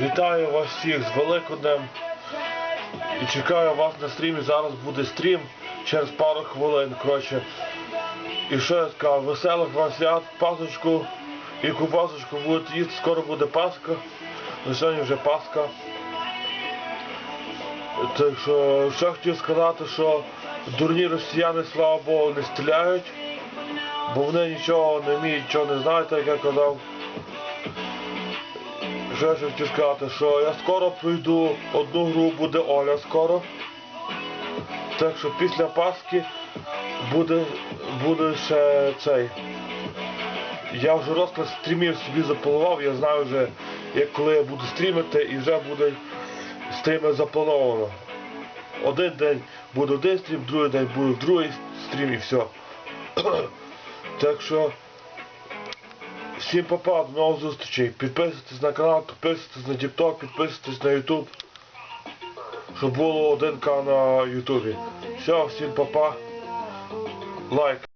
Вітаю вас всіх з Великоднем. І чекаю вас на стрімі. Зараз буде стрім через пару хвилин. Коротше. І що я скажу, веселих вам свят, пасочку і кубасочку будете їсти, скоро буде Пасха. Ну, сьогодні вже Пасха. Так що ще хотів сказати, що дурні росіяни, слава Богу, не стріляють, бо вони нічого не вміють, нічого не знають, так як я казав. Що я хотів сказати, що я скоро пройду одну гру, буде Оля скоро. Так що після Пасхи буде, буде ще цей. Я вже розклад стрімів собі запланував, я знаю вже, як коли я буду стрімити і вже буде стріми заплановано. Один день буде один стрім, другий день буде другий стрім і все. так що всім папа, до нових зустрічей. Підписуйтесь на канал, підписуйтесь на TikTok, підписуйтесь на YouTube. Щоб було 1К на Ютубі. Все, всім папа. Лайк.